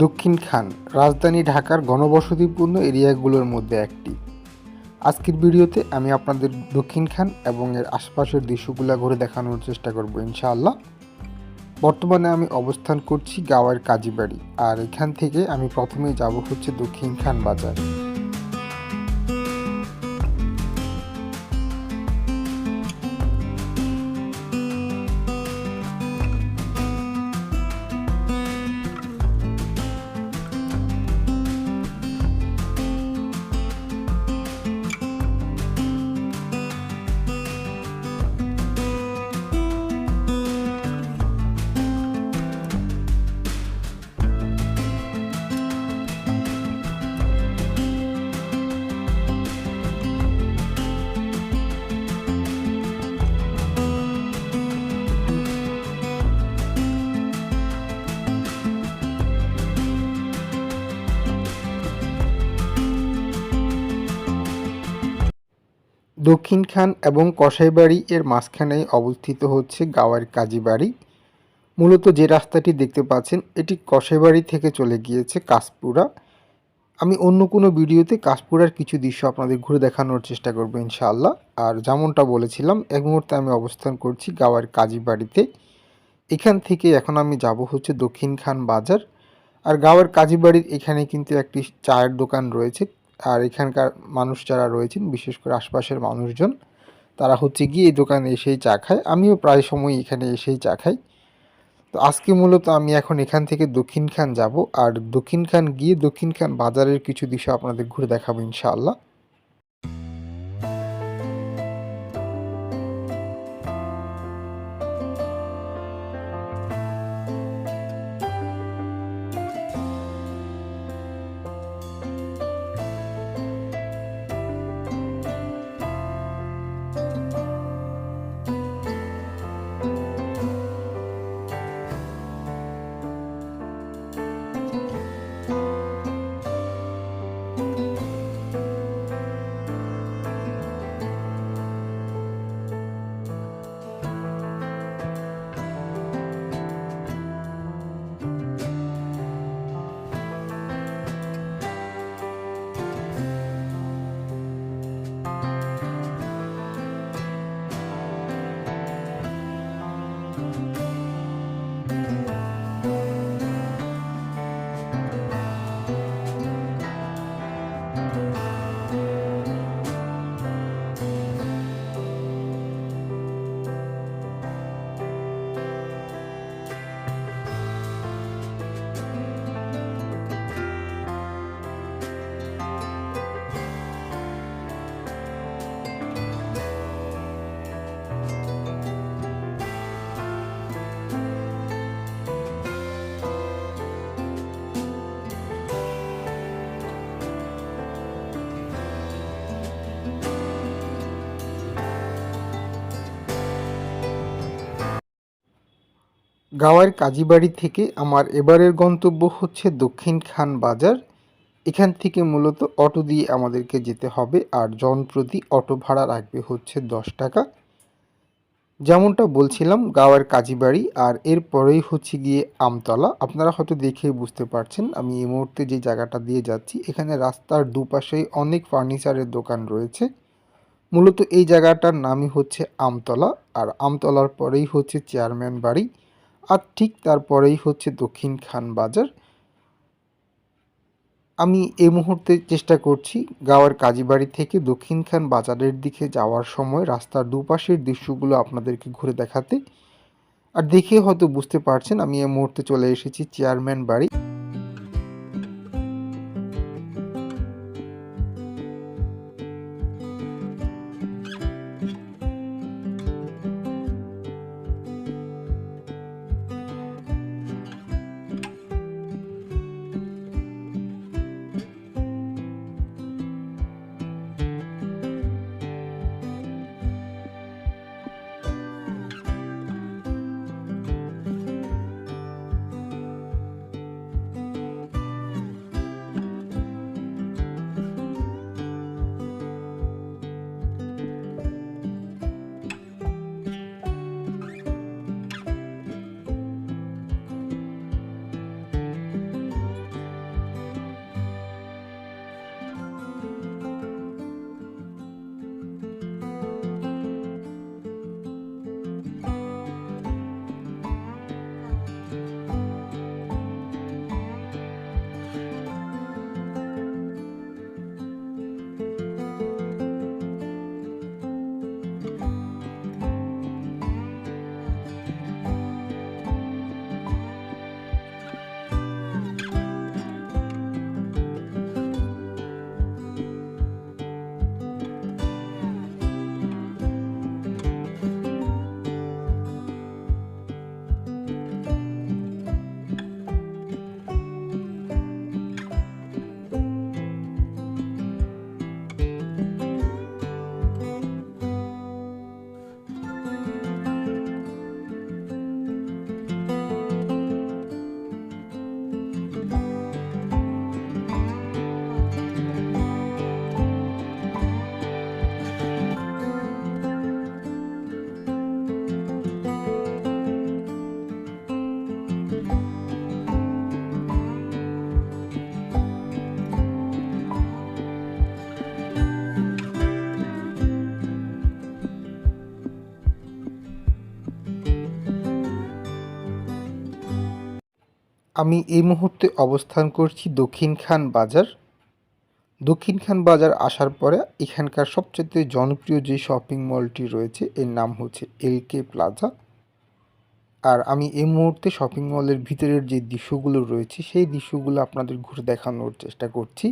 দক্ষিণ খান, রাজধানী ঢাকার ঘনবসতিপূর্ণ এরিয়াগুলোর মধ্যে একটি। আজকের ভিডিওতে আমি আপনাদের দক্ষিণ খান এবং এর আশপাশের দৃশ্যগুলো ঘুরে দেখানোর চেষ্টা করব, ইনশাআল্লাহ। বর্তমানে আমি অবস্থান করছি গাওয়ার কাজীবাড়ি, আর এখান থেকে আমি প্রথমে যাব হচ্ছে দক্ষিণ খান বাজার। দক্ষিণ খান এবং কসাইবাড়ি এর মাঝখানে অবস্থিত হচ্ছে গাওয়ার কাজীবাড়ি মূলত যে রাস্তাটি দেখতে পাচ্ছেন, এটি কসাইবাড়ি থেকে চলে গিয়েছে কাশপুরা। আমি অন্য কোনো ভিডিওতে কাশপুরার কিছু দৃশ্য আপনাদের ঘুরে দেখানোর চেষ্টা করব ইনশাআল্লাহ। আর যেমনটা বলেছিলাম, এক মুহূর্তে আমি অবস্থান করছি গাওয়ার কাজীবাড়িতে এখান থেকে এখন আমি যাব হচ্ছে দক্ষিণ খান বাজার। আর গাওয়ার কাজীবাড়ির এখানে কিন্তু একটি চায়ের দোকান রয়েছে আর এখানকার মানুষ যারা রয়েছেন, বিশেষ করে আশপাশের মানুষজন, তারা হচ্ছে গিয়ে এই দোকানে এসেই চা খায়। আমিও প্রায় সময় এখানে এসেই চা খাই। তো আজকে মূলত আমি এখন এখান থেকে দক্ষিণখান যাব। আর দক্ষিণখান গিয়ে দক্ষিণখান বাজারের কিছু দৃশ্য আপনাদের ঘুরে দেখাবো ইনশাআল্লাহ। গাওয়ার কাজীবাড়ি থেকে আমার এবারের গন্তব্য হচ্ছে দক্ষিণ খান বাজার। এখান থেকে মূলত অটো দিয়ে আমাদেরকে যেতে হবে আর জনপ্রতি অটো ভাড়া রাখবে হচ্ছে দশ টাকা। যেমনটা বলছিলাম, গাওয়ার কাজীবাড়ি আর এরপরেই হচ্ছে গিয়ে আমতলা। আপনারা হয়তো দেখে বুঝতে পারছেন, আমি এই মুহূর্তে যে জায়গাটা দিয়ে যাচ্ছি, এখানে রাস্তার দুপাশেই অনেক ফার্নিচারের দোকান রয়েছে। মূলত এই জায়গাটার নামই হচ্ছে আমতলা আর আমতলার পরেই হচ্ছে চেয়ারম্যান বাড়ি। আর ঠিক তারপরেই হচ্ছে দক্ষিণ খান বাজার। আমি এই মুহূর্তে চেষ্টা করছি গাওয়ার কাজীবাড়ি থেকে দক্ষিণ খান বাজারের দিকে যাওয়ার সময় রাস্তার দুপাশের দৃশ্যগুলো আপনাদেরকে ঘুরে দেখাতে। আর দেখে হয়তো বুঝতে পারছেন, আমি এই মুহূর্তে চলে এসেছি চেয়ারম্যান বাড়ি। আমি এই মুহূর্তে অবস্থান করছি দক্ষিণ খান বাজার। দক্ষিণ খান বাজার আসার পরে এখানকার সবচেয়ে জনপ্রিয় যে শপিং মলটি রয়েছে, এর নাম হচ্ছে এলকে প্লাজা। আর আমি এই মুহূর্তে শপিং মলের ভিতরের যে দৃশ্যগুলো রয়েছে, সেই দৃশ্যগুলো আপনাদের ঘুরে দেখানোর চেষ্টা করছি।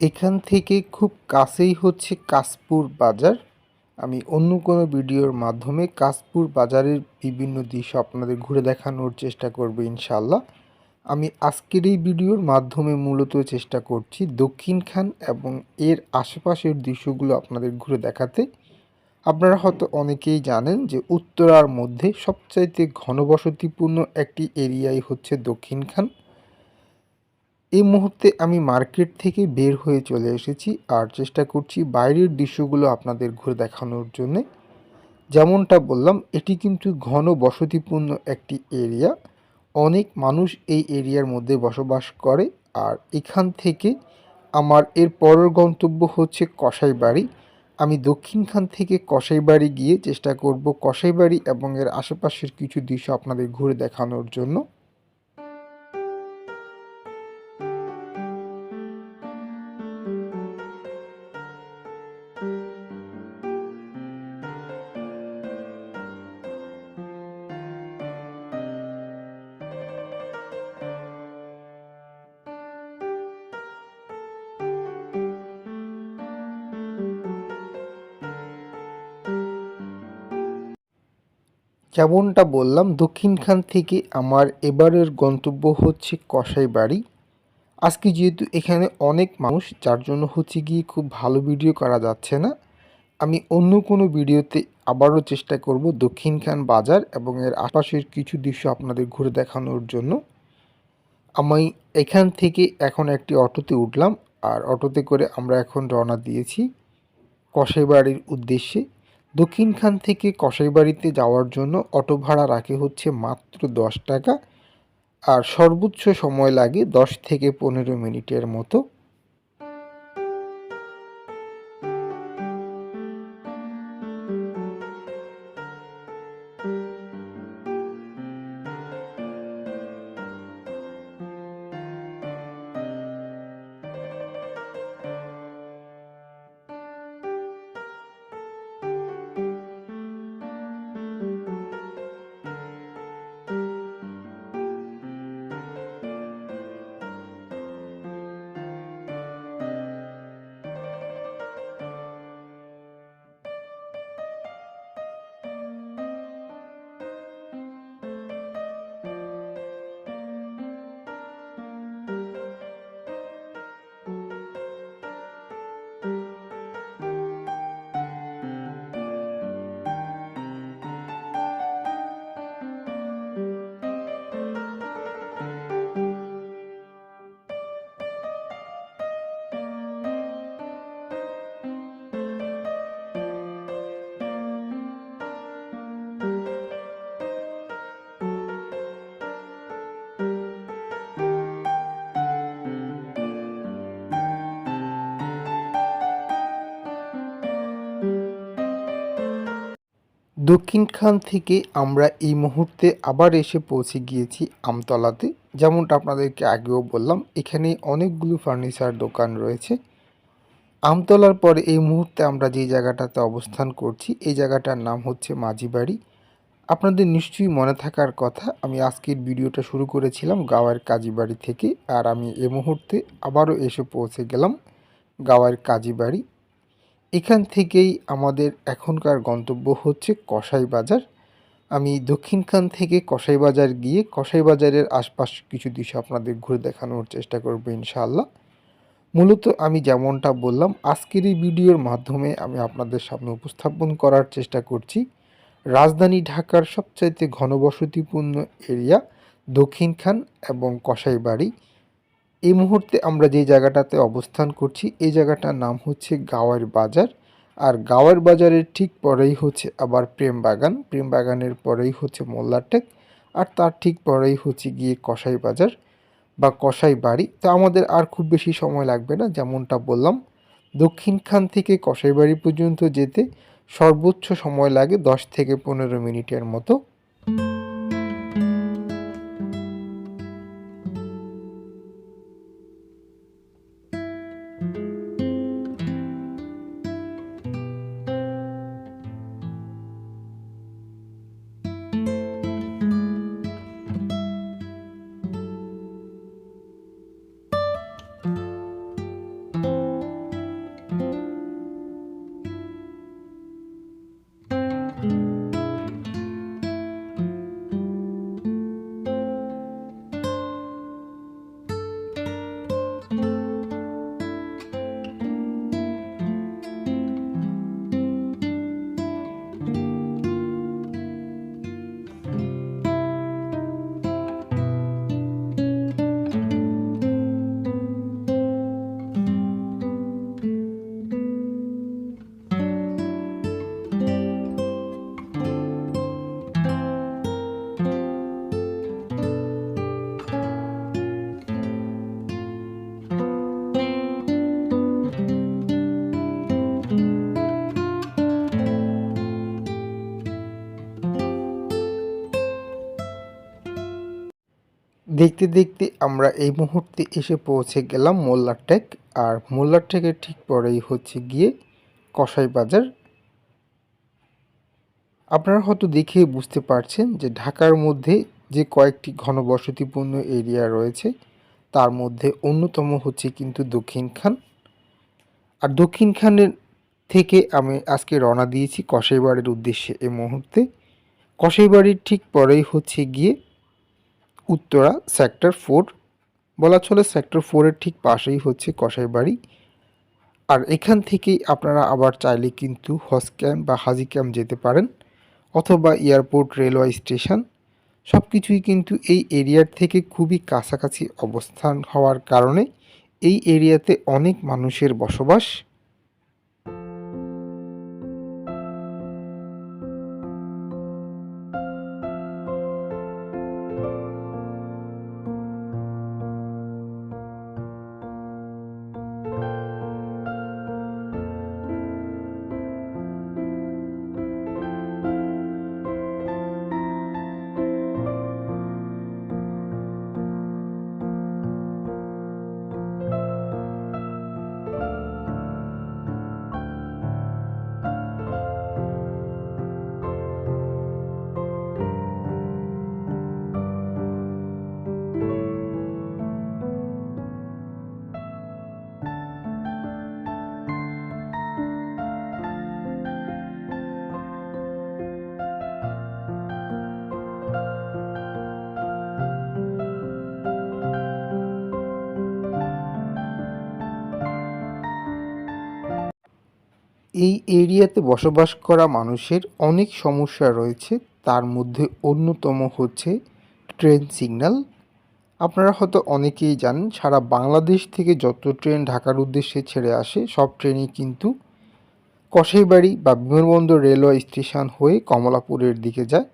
এখান থেকে খুব কাছেই হচ্ছে কাশপুর বাজার। আমি অন্য কোনো ভিডিওর মাধ্যমে কাশপুর বাজারের বিভিন্ন দৃশ্য আপনাদের ঘুরে দেখানোর চেষ্টা করব ইনশাল্লাহ আমি আজকের এই ভিডিওর মাধ্যমে মূলত চেষ্টা করছি দক্ষিণখান এবং এর আশেপাশের দৃশ্যগুলো আপনাদের ঘুরে দেখাতে। আপনারা হয়তো অনেকেই জানেন যে উত্তরার মধ্যে সবচাইতে ঘনবসতিপূর্ণ একটি এরিয়াই হচ্ছে দক্ষিণখান এই মুহূর্তে আমি মার্কেট থেকে বের হয়ে চলে এসেছি আর চেষ্টা করছি বাইরের দৃশ্যগুলো আপনাদের ঘুরে দেখানোর জন্যে। যেমনটা বললাম, এটি কিন্তু ঘন বসতিপূর্ণ একটি এরিয়া। অনেক মানুষ এই এরিয়ার মধ্যে বসবাস করে আর এখান থেকে আমার এর পরের গন্তব্য হচ্ছে কসাইবাড়ি। আমি দক্ষিণখান থেকে কসাইবাড়ি গিয়ে চেষ্টা করব কসাইবাড়ি এবং এর আশেপাশের কিছু দৃশ্য আপনাদের ঘুরে দেখানোর জন্য। যেমনটা বললাম, দক্ষিণখান থেকে আমার এবারের গন্তব্য হচ্ছে কসাই বাড়ি আজকে যেহেতু এখানে অনেক মানুষ, যার জন্য হচ্ছে গিয়ে খুব ভালো ভিডিও করা যাচ্ছে না, আমি অন্য কোনো ভিডিওতে আবারও চেষ্টা করব দক্ষিণখান বাজার এবং এর আশপাশের কিছু দৃশ্য আপনাদের ঘুরে দেখানোর জন্য। আমি এখান থেকে এখন একটি অটোতে উঠলাম, আর অটোতে করে আমরা এখন রওনা দিয়েছি কসাই বাড়ির উদ্দেশ্যে। দক্ষিণখান থেকে কসাইবাড়িতে যাওয়ার জন্য অটো ভাড়া রাখে হচ্ছে মাত্র দশ টাকা, আর সর্বোচ্চ সময় লাগে দশ থেকে পনেরো মিনিটের মতো। দক্ষিণখান থেকে আমরা এই মুহূর্তে আবার এসে পৌঁছে গিয়েছি আমতলাতে। যেমনটা আপনাদেরকে আগেও বললাম, এখানে অনেকগুলো ফার্নিচার দোকান রয়েছে। আমতলার পরে এই মুহূর্তে আমরা যে জায়গাটাতে অবস্থান করছি, এই জায়গাটার নাম হচ্ছে মাঝিবাড়ি। আপনাদের নিশ্চয়ই মনে থাকার কথা, আমি আজকের ভিডিওটা শুরু করেছিলাম গাওয়ার কাজীবাড়ি থেকে, আর আমি এ মুহূর্তে আবারও এসে পৌঁছে গেলাম গাওয়ার কাজীবাড়ি। এখান থেকেই আমাদের এখনকার গন্তব্য হচ্ছে কসাই বাজার। আমি দক্ষিণখান থেকে কসাই বাজার গিয়ে কসাই বাজারের আশপাশ কিছু দৃশ্য আপনাদের ঘুরে দেখানোর চেষ্টা করব ইনশাআল্লাহ। মূলত আমি যেমনটা বললাম, আজকের এই ভিডিওর মাধ্যমে আমি আপনাদের সামনে উপস্থাপন করার চেষ্টা করছি রাজধানী ঢাকার সবচাইতে ঘনবসতিপূর্ণ এরিয়া দক্ষিণখান এবং কসাইবাড়ি এই মুহূর্তে আমরা যে জায়গাটাতে অবস্থান করছি, এই জায়গাটার নাম হচ্ছে গাওয়ার বাজার। আর গাওয়ার বাজারের ঠিক পরেই হচ্ছে আবার প্রেম বাগান। প্রেম বাগানের পরেই হচ্ছে মোল্লাটেক আর তার ঠিক পরেই হচ্ছে গিয়ে কসাই বাজার বা কসাই বাড়ি। তো আমাদের আর খুব বেশি সময় লাগবে না, যেমনটা বললাম। দক্ষিণখান থেকে কসাই বাড়ি পর্যন্ত যেতে সর্বোচ্চ সময় লাগে দশ থেকে পনেরো মিনিটের মতো। দেখতে দেখতে আমরা এই মুহূর্তে এসে পৌঁছে গেলাম মোল্লারটেক আর মোল্লারটেকের ঠিক পরেই হচ্ছে গিয়ে কসাই বাজার। আপনারা হয়তো দেখে বুঝতে পারছেন যে ঢাকার মধ্যে যে কয়েকটি ঘনবসতিপূর্ণ এরিয়া রয়েছে, তার মধ্যে অন্যতম হচ্ছে কিন্তু দক্ষিণখান আর দক্ষিণখানের থেকে আমি আজকে রওনা দিয়েছি কসাইবাড়ির উদ্দেশ্যে এই মুহূর্তে। কসাইবাড়ির ঠিক পরেই হচ্ছে গিয়ে উত্তরা সেক্টর ফোর বলা চলে সেক্টর ফোরের ঠিক পাশেই হচ্ছে কসাই বাড়ি আর এখান থেকেই আপনারা আবার চাইলে কিন্তু হজ ক্যাম্প বা হাজি ক্যাম্প যেতে পারেন, অথবা এয়ারপোর্ট রেলওয়ে স্টেশন। সব কিছুই কিন্তু এই এরিয়ার থেকে খুবই কাছাকাছি অবস্থান হওয়ার কারণে এই এরিয়াতে অনেক মানুষের বসবাস। এই এরিয়াতে বসবাস করা মানুষের অনেক সমস্যা রয়েছে। তার মধ্যে অন্যতম হচ্ছে ট্রেন সিগন্যাল। আপনারা হয়তো অনেকেই জানেন, সারা বাংলাদেশ থেকে যত ট্রেন ঢাকার উদ্দেশ্যে ছেড়ে আসে, সব ট্রেনই কিন্তু কসাইবাড়ি বা বিমানবন্দর রেলওয়ে স্টেশন হয়ে কমলাপুরের দিকে যায়।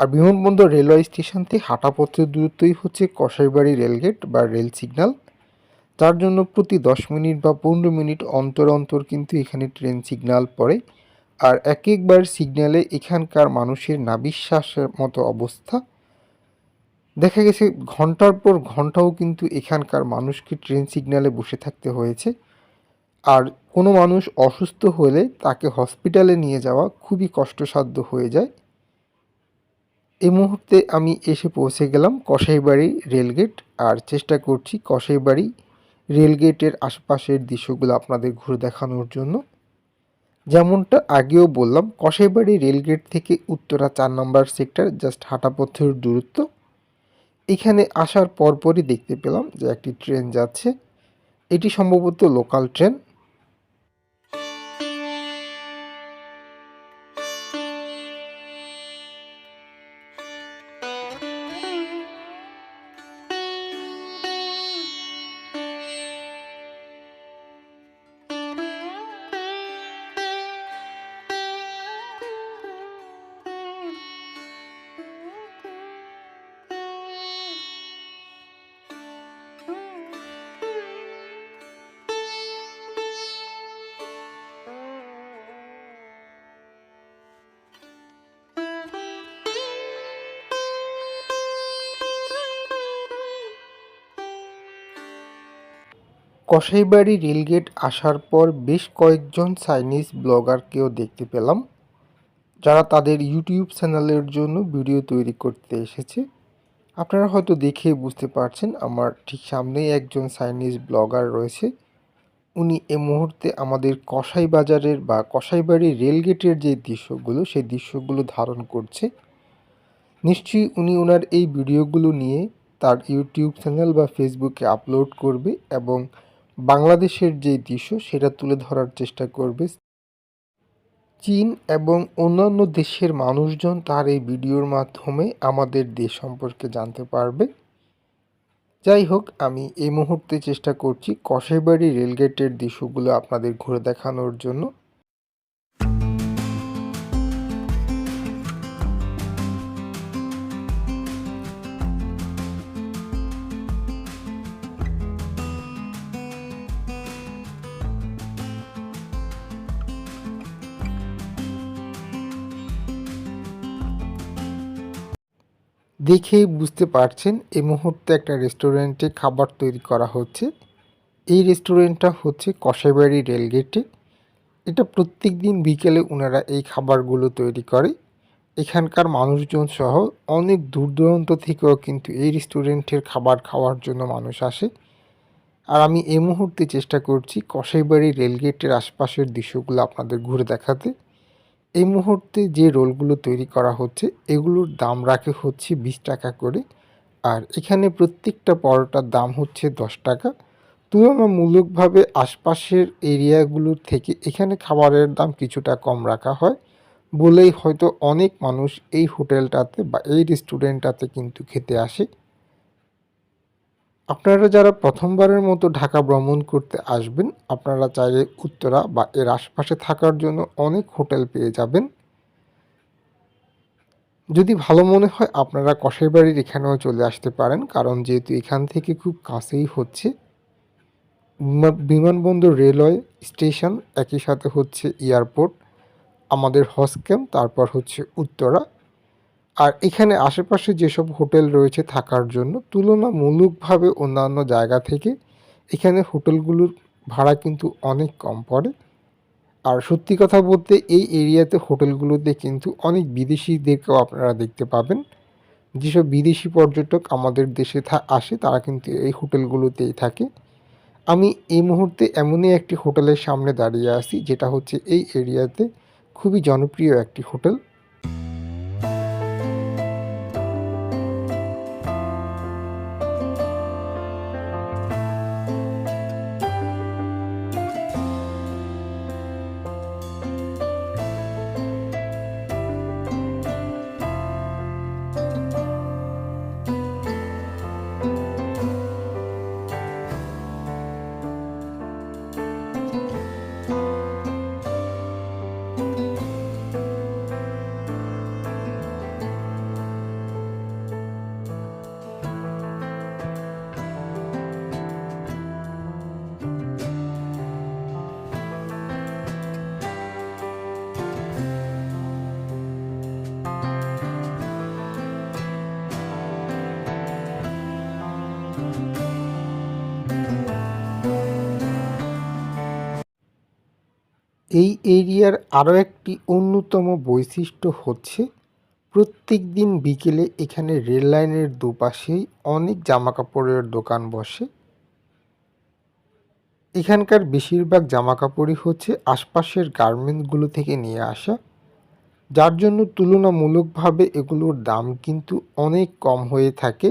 আর বিমানবন্দর রেলওয়ে স্টেশন থেকে হাঁটাপথের দূরত্বই হচ্ছে কসাইবাড়ি রেলগেট বা রেল সিগন্যাল। তার জন্য প্রতি দশ মিনিট বা পনেরো মিনিট অন্তর অন্তর কিন্তু এখানে ট্রেন সিগন্যাল পড়ে। আর এক একবার সিগন্যালে এখানকার মানুষের নাবিশ্বাসের মতো অবস্থা। দেখা গেছে ঘণ্টার পর ঘন্টাও কিন্তু এখানকার মানুষকে ট্রেন সিগন্যালে বসে থাকতে হয়েছে। আর কোনো মানুষ অসুস্থ হলে তাকে হসপিটালে নিয়ে যাওয়া খুবই কষ্টসাধ্য হয়ে যায়। এই মুহূর্তে আমি এসে পৌঁছে গেলাম কসাইবাড়ি রেলগেট। আর চেষ্টা করছি কসাইবাড়ি রেলগেটের আশপাশের দৃশ্যগুলো আপনাদের ঘুরে দেখানোর জন্য। যেমনটা আগেও বললাম কসাইবাড়ি রেলগেট থেকে উত্তরা চার নম্বর সেক্টর, জাস্ট হাঁটা পথের দূরত্ব। এখানে আসার পরপরই দেখতে পেলাম যে একটি ট্রেন যাচ্ছে। এটি সম্ভবত লোকাল ট্রেন। কসাইবাড়ি রেলগেট আসার পর বেশ কয়েকজন চাইনিজ ব্লগারকেও দেখতে পেলাম, যারা তাদের ইউটিউব চ্যানেলের জন্য ভিডিও তৈরি করতে এসেছে। আপনারা হয়তো দেখে বুঝতে পারছেন, আমার ঠিক সামনেই একজন চাইনিজ ব্লগার রয়েছে। উনি এ মুহূর্তে আমাদের কসাই বাজারের বা কসাইবাড়ি রেলগেটের যে দৃশ্যগুলো, সেই দৃশ্যগুলো ধারণ করছে। নিশ্চয়ই উনি ওনার এই ভিডিওগুলো নিয়ে তার ইউটিউব চ্যানেল বা ফেসবুকে আপলোড করবে এবং বাংলাদেশের যে দৃশ্য, সেটা তুলে ধরার চেষ্টা করবে চীন এবং অন্যান্য দেশের মানুষজন তার এই ভিডিওর মাধ্যমে আমাদের দেশ সম্পর্কে জানতে পারবে। যাই হোক, আমি এই মুহূর্তে চেষ্টা করছি কসাইবাড়ি রেলগেটের দৃশ্যগুলো আপনাদের ঘুরে দেখানোর জন্য। দেখেই বুঝতে পারছেন এই মুহূর্তে একটা রেস্টুরেন্টে খাবার তৈরি করা হচ্ছে। এই রেস্টুরেন্টটা হচ্ছে কষাইবাড়ি রেলগেটে। এটা প্রত্যেক দিন বিকেলে ওনারা এই খাবারগুলো তৈরি করে। এখানকার মানুষজন সহ অনেক দূর দূরান্ত থেকেও কিন্তু এই রেস্টুরেন্টের খাবার খাওয়ার জন্য মানুষ আসে। আর আমি এই মুহূর্তে চেষ্টা করছি কষাইবাড়ি রেলগেটের আশপাশের দৃশ্যগুলো আপনাদের ঘুরে দেখাতে। এই মুহূর্তে যে রোলগুলো তৈরি করা হচ্ছে, এগুলোর দাম রাখে হচ্ছে বিশ টাকা করে। আর এখানে প্রত্যেকটা পরোটার দাম হচ্ছে দশ টাকা। তুলনামূলকভাবে আশপাশের এরিয়াগুলোর থেকে এখানে খাবারের দাম কিছুটা কম রাখা হয়। বলেই হয়তো অনেক মানুষ এই হোটেলটাতে বা এই রেস্টুরেন্টটাতে কিন্তু খেতে আসে। আপনারা যারা প্রথমবারের মতো ঢাকা ভ্রমণ করতে আসবেন, আপনারা চাইলে উত্তরা বা এর আশপাশে থাকার জন্য অনেক হোটেল পেয়ে যাবেন। যদি ভালো মনে হয়, আপনারা কষাইবাড়ির এখানেও চলে আসতে পারেন, কারণ যেহেতু এখান থেকে খুব কাছেই হচ্ছে। বিমানবন্দর রেলওয়ে স্টেশন, একই সাথে হচ্ছে এয়ারপোর্ট, আমাদের হজ ক্যাম্প, তারপর হচ্ছে উত্তরা। আর এখানে আশেপাশে যেসব হোটেল রয়েছে থাকার জন্য তুলনামূলকভাবে অন্যান্য জায়গা থেকে এখানে হোটেলগুলোর ভাড়া কিন্তু অনেক কম পড়ে। আর সত্যি কথা বলতে এই এরিয়াতে হোটেলগুলোতে কিন্তু অনেক বিদেশিদেরকেও আপনারা দেখতে পাবেন। যেসব বিদেশি পর্যটক আমাদের দেশে আসে তারা কিন্তু এই হোটেলগুলোতেই থাকে। আমি এই মুহূর্তে এমনই একটি হোটেলের সামনে দাঁড়িয়ে আছি, যেটা হচ্ছে এই এরিয়াতে খুবই জনপ্রিয় একটি হোটেল। এই এরিয়ার আরও একটি অন্যতম বৈশিষ্ট্য হচ্ছে প্রত্যেক দিন বিকেলে এখানে রেল লাইনের দুপাশেই অনেক জামা কাপড়ের দোকান বসে। এখানকার বেশিরভাগ জামা কাপড়ই হচ্ছে আশপাশের গার্মেন্টসগুলো থেকে নিয়ে আসা, যার জন্য তুলনামূলকভাবে এগুলোর দাম কিন্তু অনেক কম হয়ে থাকে।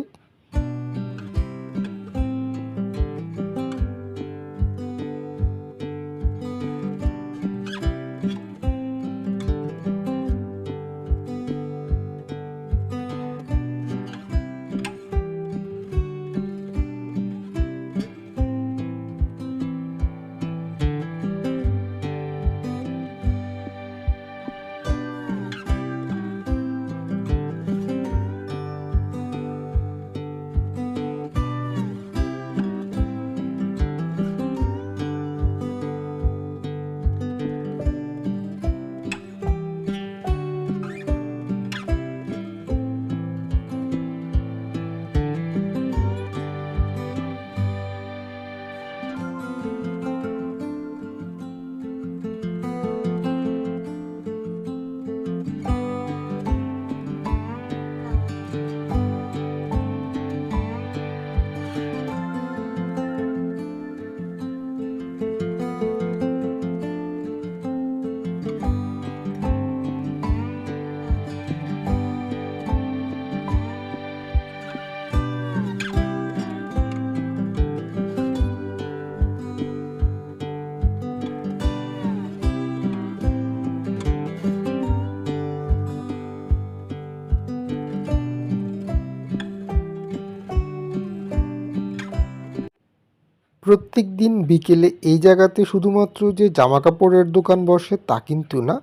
প্রত্যেক দিন বিকেলে এই জায়গাতে শুধুমাত্র যে জামা কাপড়ের দোকান বসে তা কিন্তু না,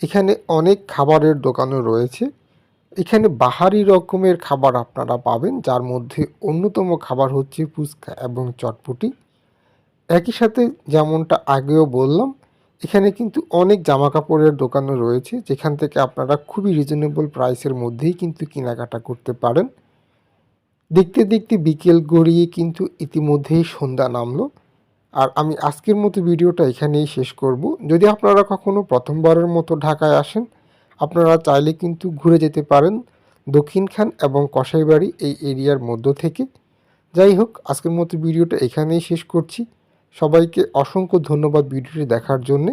এখানে অনেক খাবারের দোকানও রয়েছে। এখানে বাহারি রকমের খাবার আপনারা পাবেন, যার মধ্যে অন্যতম খাবার হচ্ছে ফুচকা এবং চটপটি। একই সাথে যেমনটা আগেও বললাম, এখানে কিন্তু অনেক জামা কাপড়ের দোকানও রয়েছে, যেখান থেকে আপনারা খুবই রিজনেবল প্রাইসের মধ্যেই কিন্তু কেনাকাটা করতে পারেন। দেখতে দেখতে বিকেল গড়িয়ে কিন্তু ইতিমধ্যেই সন্ধ্যা নামলো। আর আমি আজকের মতো ভিডিওটা এখানেই শেষ করব। যদি আপনারা কখনও প্রথমবারের মতো ঢাকায় আসেন, আপনারা চাইলে কিন্তু ঘুরে যেতে পারেন দক্ষিণখান এবং কসাইবাড়ি এই এরিয়ার মধ্য থেকে। যাই হোক, আজকের মতো ভিডিওটা এখানেই শেষ করছি। সবাইকে অসংখ্য ধন্যবাদ ভিডিওটি দেখার জন্যে।